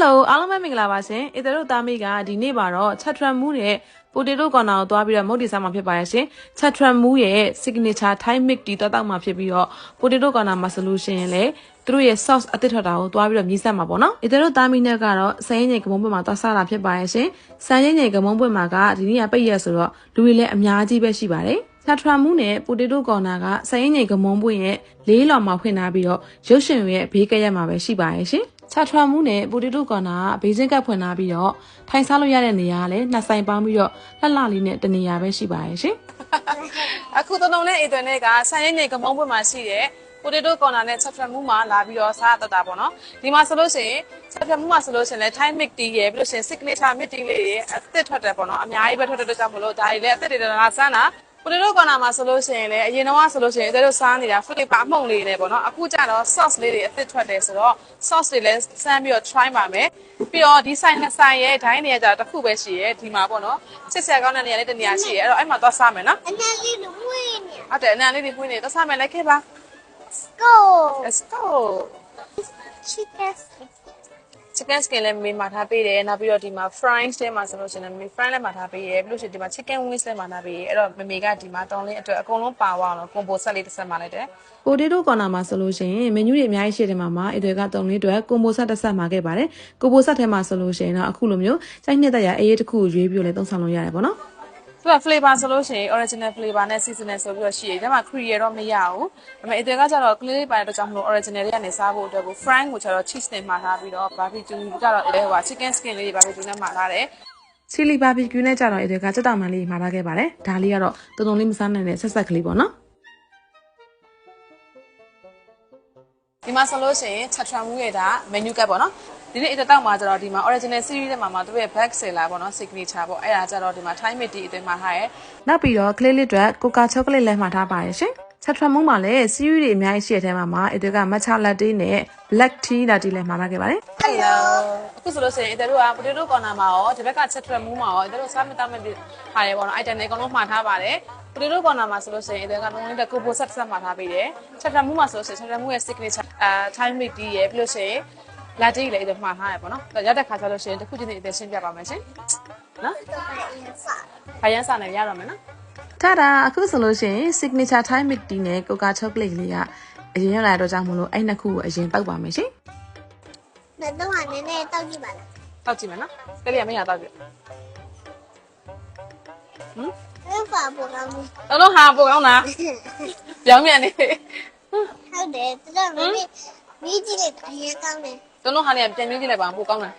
Hello အားလုံးပဲမင်္ဂလာပါရှင်။အစ်တို့သားမိကဒီနေ့မှာတော့ချက်ထရမူးရဲ့ပိုတေတိုကော်နာကိုသွားပြီးတော့မုတ်တီစားမှာဖြစ်ပါရဲ့ရှင်။ချက်ထရမူးရဲ့ signature Thai mix တီတောက်တောက်မှာဖြစ်ပြီးတော့ပိုတေတိုကော်နာမှာဆိုလို့ရှိရင်လေသူတို့ရဲ့ sauce အသစ်ထွက်တာကိုသွားပြီးတော့မြည်ဆက်မှာပေါ့နော်။အစ်တို့သားမိနဲ့ကတော့စမ်းရည်ငယ်ကမုံပွင့်မှာသွားစားတာဖြစ်ပါရဲ့ရှင်။စမ်းရည်ငယ်ကမုံပွင့်မှာကဒီနေ့ကပိတ်ရက်ဆိုတော့လူတွေလည်းအများကြီးပဲရှိပါတယ်။ဆာထရာမူနဲ့ပိုတေတိုကော်နာကစရင်ငိန်ကမုံပွင့်ရဲ့လေးလောင်မှာဖွင့်ထားပြီးတော့ရုပ်ရှင်ရဲ့ဘေးကရက်မှာပဲရှိပါရဲ့ရှင်။ ချာထရာမူနဲ့ပိုတေတိုကော်နာကဘေးစင်းကပ်ဖွင့်ထားပြီးတော့ထိုင်စားလို့ရတဲ့နေရာကလည်းနှစ်ဆိုင်ပေါင်းပြီးတော့လှလှလေးနဲ့တနေရာပဲရှိပါရဲ့ရှင်အခုတုံတုံနဲ့အေသွင်နဲ့ကဆန်ရိတ်နေကမုံပွင့်မှာရှိတဲ့ potato corner နဲ့ chapter မူမှာလာပြီးတော့စားတတ်တာပေါ့နော်ဒီမှာဆိုလို့ရှိရင် chapter မူမှာဆိုလို့ရှိရင်လည်း Thai mix tea ရယ်ပြီးလို့ရှိရင် signature mix tea လေးတွေအသစ်ထွက်တယ်ပေါ့နော်အများကြီးပဲထွက်တဲ့အတွက်ကြောင့်မလို့ဒါတွေလည်းအသစ်တွေလာစမ်းတာ potato corner မှာဆိုလို့ရှိရင်လည်းအရင်တော့ဆိုလို့ရှိရင်တို့စားနေတာ flavor အမှုန့်လေးတွေပေါ့နော်အခုကျတော့ sauce လေးတွေအသစ်ထွက်တယ်ဆိုတော့ sauce တွေလည်းစမ်းပြီးတော့ try ပါမယ်ပြီးတော့ဒီ site နှစ် site ရဲ့ dine နေရာကျတော့တစ်ခုပဲရှိရဲဒီမှာပေါ့နော်စစ်ဆက်ကောင်းတဲ့နေရာလေးတစ်နေရာရှိရဲအဲ့တော့အဲ့မှာသွားစားမယ်နော်အနက်လေးလူဝင်းနေ ဟုတ်တယ်အနံလေးတွေဖွင့်နေသွားစားမယ်လိုက်ခဲ့ပါ go let's go chicken chicken skin လည်းမေးမှာထားပေးတယ်နောက်ပြီးတော့ဒီမှာ fries ထဲမှာဆိုလို့ရှိရင်မေ fry လည်းမှာထားပေးတယ်ပြီးလို့ရှိရင်ဒီမှာ chicken wings လည်းမှာထားပေးတယ်အဲ့တော့မမေကဒီမှာတောင်းလေးအတွက်အကုန်လုံးပါသွားအောင်လို့ combo set လေးတစ်ဆက်မှာလိုက်တယ်ပိုတေတိုကော်နာမှာဆိုလို့ရှိရင်မနူးတွေအများကြီးရှိတယ်မှာမှာအစ်တွေကတုံလေးအတွက်ကွန်ဘိုဆက်တစ်ဆက်မှာခဲ့ပါတယ်ကွန်ဘိုဆက်ထဲမှာဆိုလို့ရှိရင်တော့အခုလိုမျိုးစိုက်နှစ်သက်ရအေးရေးတစ်ခုကိုရွေးပြီးတော့လည်းသုံးဆောင်လို့ရတယ်ပေါ့နော် သူက flavor ဆိုလို့ရှိရင် original flavor နဲ့ seasonal ဆိုပြီးတော့ရှိတယ်ဒါမှ cream ရတော့မရဘူးဒါပေမဲ့အတွေကကျတော့ clay ပါတဲ့အတွက်ကြောင့်မလို့ original တွေကနေစားဖို့အတွက်ကို fry ကိုကျတော့ cheese နဲ့မှာထားပြီးတော့ barbecue ကျတော့အဲဟို chicken skin လေးတွေ barbecue နဲ့မှာထားတယ်ချီလီဘာဘီကျူနဲ့ကြတော့အစ်တွေကစက်တောင်မန်လေးမှာထားခဲ့ပါတယ်ဒါလေးကတော့တုံတုံလေးမစားနိုင်တဲ့ဆက်ဆက်ကလေးပေါ့နော်ဒီမှာဆိုလို့ရှိရင် chatra mu ရဲ့ဒါ menu card ပေါ့နော် ဒီနေ့အတက်တောက်မှာကျတော့ဒီမှာ original series ထဲမှာမှာသူတို့ရဲ့ back seller ပေါ့နော် signature ပေါ့အဲ့ဒါကျတော့ဒီမှာ Thai made tea အသွင်မှာထားရဲ့နောက်ပြီးတော့ကလေးလေးအတွက်ကိုကာချောကလက်လည်းမှာထားပါတယ်ရှင်ချက်ထရမုံမှာလည်းစီးရီးတွေအများကြီးရှိတဲ့ထဲမှာမှာအစ်တွေကမတ်ချလာတေးနဲ့ black tea latte လည်းမှာထားခဲ့ပါတယ် hello အခုဆိုလို့ရှိရင်အတက်တို့က potato corner မှာရောဒီဘက်က chatra mu မှာရောအတက်တို့စားမတောက်မဲ့ထားရဲပေါ့နော် item တွေအကုန်လုံးမှာထားပါတယ် potato corner မှာဆိုလို့ရှိရင်အတက်ကလုံးလုံးတဲ့ combo set ဆက်မှာထားပေးတယ် chatra mu မှာဆိုလို့ရှိရင် chatra mu ရဲ့ signature အာ Thai made tea ရယ်ပြီးလို့ရှိရင် latte လည်းအတက်မှာထားရပေါ့နော်ရောက်တဲ့ခါကျလို့ရှိရင်တစ်ခုချင်းစီအတက်ရှင်းပြပါမယ်ရှင်နော်ခရမ်းစာနဲ့ရတော့မယ်နော်ထားတာအခုဆိုလို့ရှိရင် signature Thai milk tea နဲ့ coca chocolate လေးကအရင်ရောက်လာတော့ကြောင့်မလို့အဲ့နှစ်ခုကိုအရင်တောက်ပါမယ်ရှင်ဘယ်တော့မှနည်းနည်းတောက်ကြည့်ပါလားတောက်ကြည့်မယ်နော်ကလေးကမရတော့ပြီဟမ်ဘယ်ပါပေါ်ကောင်းလဲတော့တော့ဟာပိုကောင်းတာပြောင်းမြန်နေဟုတ်တယ်တော်တော်မင်းမီးကြီးလေးအရင်ကောင်းတယ် တော့တော့ဟာနေပြန်မြင်းကြည့်လိုက်ပါပိုကောင်းတာ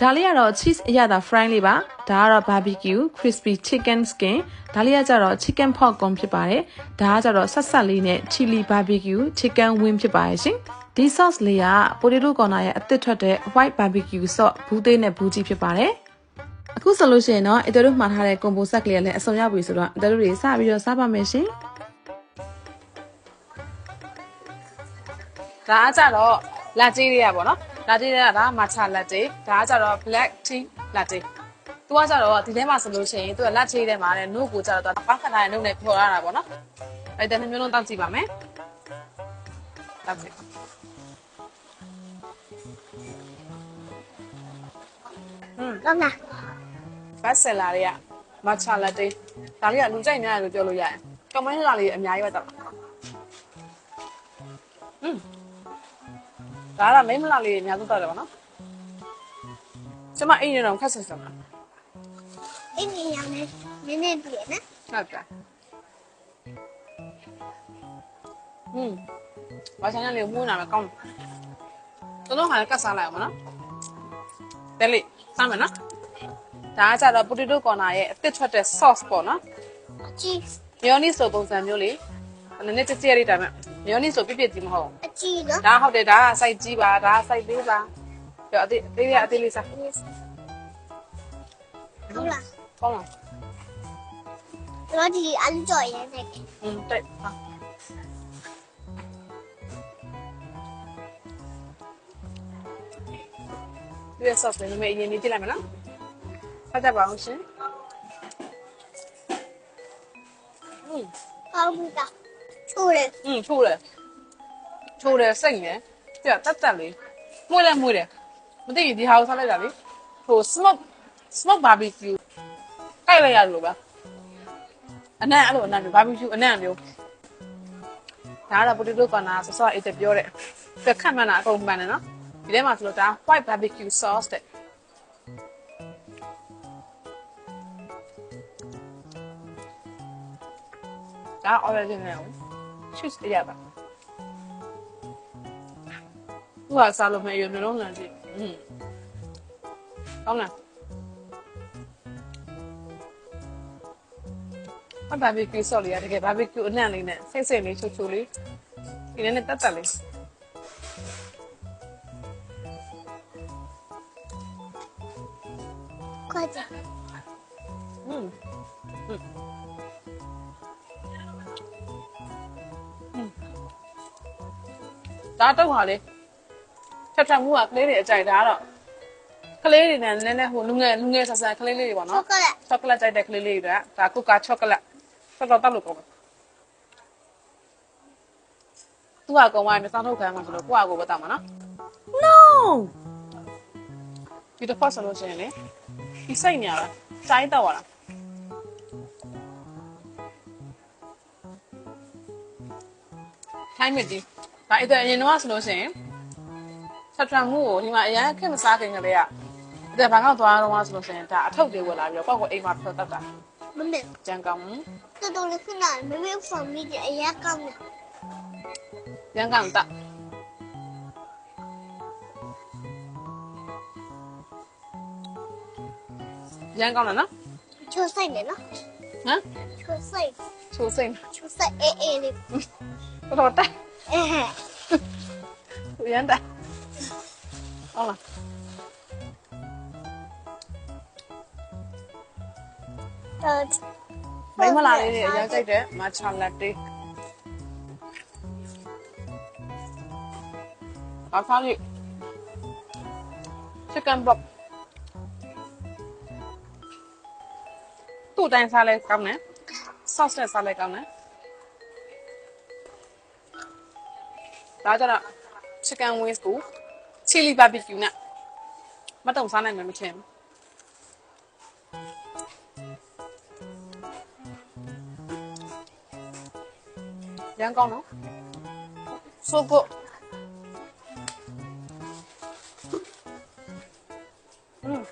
ဒါလေးကတော့ cheese အရသာ fry လေးပါဒါကတော့ barbecue crispy chicken skin ဒါလေးကကြတော့ chicken pork corn ဖြစ်ပါတယ်ဒါကကြတော့ဆက်ဆက်လေးနဲ့ chili barbecue chicken wing ဖြစ်ပါတယ်ရှင်ဒီ sauce လေးက potato corner ရဲ့အသစ်ထွက်တဲ့ white barbecue sauce ဘူးသေးနဲ့ဘူးကြီးဖြစ်ပါတယ်အခုဆိုလို့ရှိရင်တော့အစ်တို့မှာထားတဲ့ combo set ကလေးကလည်းအစုံရောက်ပြီဆိုတော့အစ်တို့တွေစပြီးတော့စားပါမယ်ရှင် ဒါကကြတော့လာတေးလေးရပါတော့လာတေးလေးကဒါမာချာလာတေးဒါကကြတော့ black tea latte သူကကြတော့ဒီထဲမှာဆိုလို့ရှိရင်သူကလက်ချေးထဲမှာတဲ့နှုတ်ကိုကြတော့သူပေါက်ခဏရဲ့နှုတ်နဲ့ဖြော်ရတာပေါ့နော်အဲ့ဒါနှစ်မျိုးလုံးတောက်ကြည့်ပါမယ်တောက်ကြည့်ကောင်းလားဘတ်ဆယ်လာတွေကမချလာတေးဒါလေးကလူကြိုက်နေတယ်လို့ပြောလို့ရတယ်ကမန်းလာလေးအများကြီးပဲတော့อืม ဒါကမိမလာလေးအများဆုံးတော့တယ်ဗောနော်ကျမအိမ်နေတော့ခက်ဆက်ဆက်မှာအင်းကြီးရောင်းနေနည်းနည်းတွေ့နော်ဟုတ်ကဲ့อืมဘာချင်ရလေးမှုနာမကောင်းတော်တော်ဟာကတ်စားလိုက်အောင်နော်တယ်လေစားမယ်နော်ဒါကကြတော့ potato corner ရဲ့အသစ်ထွက်တဲ့ sauce ပေါ့နော်အကြီး mayonnaise ဆိုပုံစံမျိုးလေနည်းနည်းကြက်ကြက်လေးတာမဲ့ mayonnaise ဆိုပြပြကြီးမဟုတ်အ ကြီးနော် ဒါဟုတ်တယ်ဒါက site ကြီးပါဒါက site သေးပါပြောအသေးအသေးလေးအသေးလေးစား ဟုတ်လား ကောင်းလား တော့ဒီအလူကြော်ရဲနေတယ် อืมတိတ်ဟာဒီ sauce လေးနည်းနည်းအရင်လေးကြည့်လိုက်မယ်နော်ဖတ်ကြပါအောင်ရှင်อืม ကောင်းပြီလားချိုးတယ် อืมချိုးတယ် ချိုးတယ်စိတ်နေပြတ်တက်တက်လေးမှုလဲမှုတယ်မသိရင်ဒီဟာကိုစားလိုက်တာလေဟို smoke smoke barbecue ကြိုက်လိုက်ရတယ်လို့ပါအနံ့အဲ့လိုအနံ့မျိုး barbecue အနံ့မျိုးဒါကတော့ potato corner ဆော့ဆော့အေးတဲ့ပြောတဲ့ပြခတ်မှန်းတာအကုန်မှန်တယ်နော်ဒီထဲမှာဆိုလို့ဒါ white barbecue sauce တဲ့ဒါ original ကို choose ရပါ သူကစားလို့မရမျိုးလုံးလမ်းကြည့်อืมကောင်းလားအဘာဘီကျူဆော်လေးရတကယ်ဘာဘီကျူအနံ့လေးနဲ့စိတ်စိတ်လေးချိုချိုလေးဒီနေ့နဲ့တက်တက်လေး 快点， อืมอืมอืมဒါတော့ဟာလေ ထပ်ထပ်မှုကကလေးတွေအကြိုက်ဒါကတော့ကလေးတွေနဲ့နည်းနည်းဟိုလူငယ်လူငယ်ဆန်ဆန်ကလေးလေးတွေပေါ့နော် chocolate ချောကလက်ကြိုက်တဲ့ကလေးလေးတွေကဒါကုကာချောကလက်တော်တော်တောက်လို့ကောင်းတယ်သူကကောင်းသွားရင်မစားထုတ်ခံမှာဆိုလို့ကိုကကိုပဲတောက်မှာနော် no beautiful ဆိုလို့ရှိရင်လေဒီစိတ်ညာလားတိုင်းတော့လားတိုင်းမြစ်ဒီဒါအဲ့ဒါအရင်တော့ဆိုလို့ရှိရင် ဆက်ထရမှုကိုဒီမှာအရန်ခင်မစားခင်ကလေးကဒါဘာကောက်သွားတော့မှဆိုလို့ဆိုရင်ဒါအထုပ်တွေဝင်လာပြီးတော့ကိုယ့်ကိုအိမ်မှာဖြောတတ်တာမမေကြံကောင်းတော်တော်လေးခဏမမေဖော်မိတဲ့အရန်ကောင်းတယ်ကြံကောင်းတာရန်ကောင်းလားနော်ချိုစိတ်လေနော်ဟမ်ချိုစိတ်ချိုစိတ်ချိုစိတ်အေးအေးလေးတော်တော်တက်အဲရန်တက် ဟုတ်လား呃，မိမလာလေးတွေအရင်ကြိုက်တဲ့မချာလက်တေးအခါလေး chicken broth တူတိုင်းစားလဲကောင်းတယ် sauce နဲ့စားလဲကောင်းတယ်ဒါကြတော့ chicken wings ကို chili barbecue နဲ့မတုံစားနိုင်မယ်မထင်ဘူးရန်ကောင်းနော် so good อืม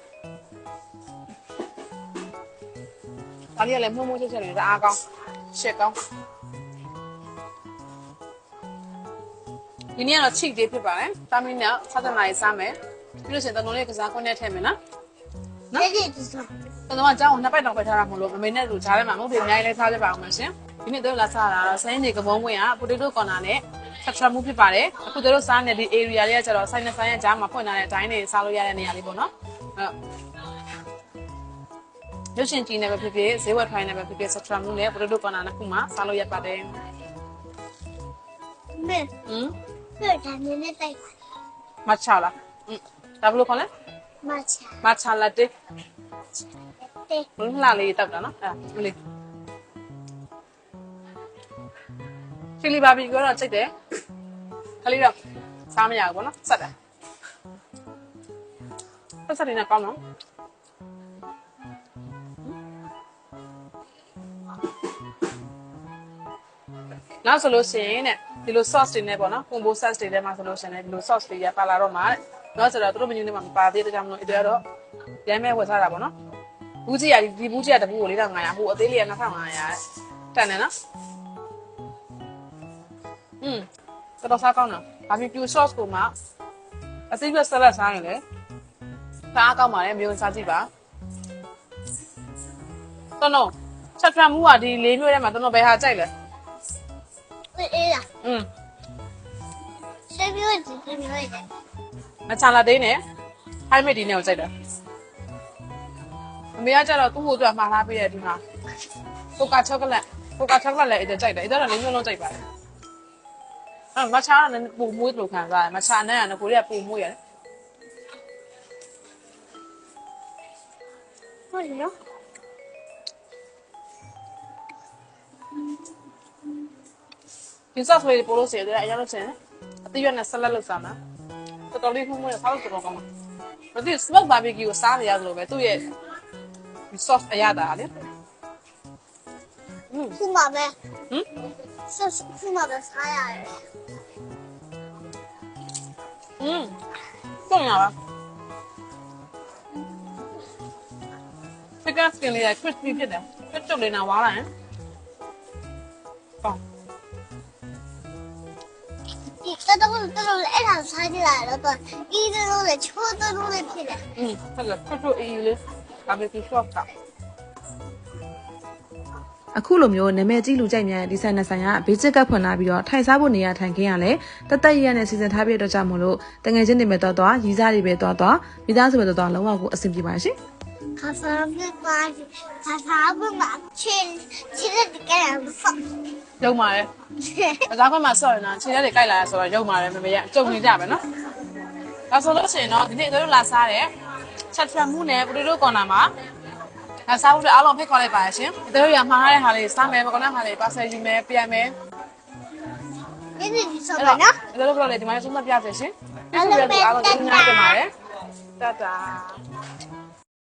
ဒါလေးကလည်းမှုမှုချက်ချက်လေးတအားကောင်းရှစ်ကောင်း ဒီနေ့ကတော့ chick လေးဖြစ်ပါတယ်။သားမင်းနဲ့7နာရီစားမယ်။ပြီးလို့ရှိရင်တန်တော်လေးကစားခွန်းနဲ့ထည့်မယ်နော်။နော်။ဒီဒီစား။တန်တော်ကကြောင်းကိုနှစ်ပိုက်တောင်ပဲထားတာမဟုတ်လို့မမေနဲ့လူကြားထဲမှာမဟုတ်ဘူးအများကြီးလဲစားကြပါအောင်မရှင်။ဒီနေ့တို့လာစားတာတော့ဆိုင်းနေကပုံးဝင်က potato corner နဲ့ structure မှုဖြစ်ပါတယ်။အခုတို့စားနေတဲ့ဒီ area လေးကကျတော့ဆိုင်နဲ့ဆိုင်ရဲ့ကြားမှာဖွင့်ထားတဲ့အတိုင်းနေစားလို့ရတဲ့နေရာလေးပေါ့နော်။အဲ့ရုပ်ရှင်ကြည့်နေပဲဖြစ်ဖြစ်ဈေးဝယ်ထိုင်းနေပဲဖြစ်ဖြစ် structure မှုနဲ့ potato corner နှစ်ခုမှာစားလို့ရပါတယ်။မင်းဟမ် ပြောဒါနည်းနည်းတိုက်ပါ Machala. Mm. Da bolo kone? မချာ Machala te. တဲ့ Mm, la le tap da no. Ah, le. Chili babi ko da chait de. Khali da sa ma ya ko no. Sat da. Sat sat ni na kaung no. Mm. နောက်ဆိုလို့ရှိရင်တဲ့ ဒီလို sauce တွေနဲ့ပေါ့နော် combo sauce တွေထဲမှာဆိုလို့ရှင်လည်းဒီလို sauce တွေရပါလာတော့မှာနော်ဆိုတော့သူတို့ menu ထဲမှာမပါသေးတဲ့ကြောင့်မလို့အဲ့တော့ရိုင်းမဲ့ဝယ်စားတာပေါ့နော်ဘူးကြီးရဒီဘူးကြီးရတပူကို4500ဟိုအသေးလေးက2500တန်တယ်နော်อืมတော်တော်စားကောင်းတော့ဘာဖြစ်ပြူ sauce ကိုမှအစိပ်ရက် salad စားရင်လည်းစားကောင်းပါတယ်မျိုးစားကြည့်ပါတော်တော်ချက်ဖြံမှုကဒီ၄မျိုးထဲမှာတော်တော်ပဲဟာကြိုက်လဲ อืมဆွေမျိုးကြီးဆွေမျိုးကြီးမချာလာသေးနဲ့ဟိုင်းမေဒီနဲ့ကိုကြိုက်တာအမေကကြတော့သူ့ဟိုအတွက်မှာထားပေးတယ်ဒီမှာပိုကာချောကလက်ပိုကာချောကလက်လည်းအဲ့ဒါကြိုက်တယ်အဲ့ဒါတော့လေးမျိုးလုံးကြိုက်ပါတယ်အဲ့မချာကလည်းပုံမွေးလို့ခံစားရတယ်မချာနဲ့ကကိုရီးယားပုံမွေးရတယ်ဟုတ်နော် ဒီဆော့ဆိုရင်ပို့လို့ဆယ်တယ်အရင်လို့ဆယ်အတိရွက်နဲ့ဆက်လက်လုပ်စားမှာတော်တော်လေးမှုမှုနဲ့ဆောက်တော်ကောင်းမှာမသိ smoke barbecue ကိုစားနေရသလိုပဲသူ့ရဲ့ sauce အရသာလေခုမှပဲဟမ်ဆက်ခုမှပဲစားရတယ်อืมပုံရပါ Pickles ကလေးက crispy ဖြစ်တယ်ပြတ်တုတ်လေးနာဝါလာရင် ဒီတော်တော်တော်အဲ့ဒါစားကြလာတော့ဒီတော်လေချိုးတော်လေဖြစ်တယ်อืมဟုတ်ကဲ့ကျွတ်ကျွတ်အေးအေးလေး barbecue sauce ကအခုလိုမျိုးနာမည်ကြီးလူကြိုက်များတဲ့ဒီဆိုင်နဲ့ဆိုင်ကဘေးချက်ကပ်ဖွင့်လာပြီးတော့ထိုင်စားဖို့နေရာထိုင်ခင်းရလဲတသက်ရက်နဲ့စီစဉ်ထားပြတဲ့အတွက်ကြောင့်မလို့တငယ်ချင်းတွေပဲတော့တော့ရီးစားတွေပဲတော့တော့မိသားစုပဲတော့တော့လုံးဝကိုအဆင်ပြေပါရှင် ခါစားပြပါခါစားပြမှာချင်းချင်းတဲ့ကဲဆော့ရုံပါတယ်အသားခွက်မှာဆော့ရင်တော့ခြေထဲတွေကြိုက်လာရဆိုတော့ရုံပါတယ်မမေရကြုံနေကြပဲနော်ဒါဆိုလို့ရှိရင်တော့ဒီနေ့တို့လာစားတဲ့ချက်ထရမှုနဲ့ပူတီတိုကွန်နာမှာဒါစားဖို့အတွက်အားလုံးဖိတ်ခေါ်လိုက်ပါရရှင်တို့ရမှားတဲ့ဟာလေးစားမယ်မကောင်းတဲ့ဟာလေးပါဆယ်ယူမယ်ပြန်မယ်ဒီဒီဆော့အဲ့ပါတော့နော်တို့တို့လည်းဒီမှာဆုံးမပြစေရှင်အားလုံးအားလုံးကျေးဇူးများတင်ပါတယ်တတာ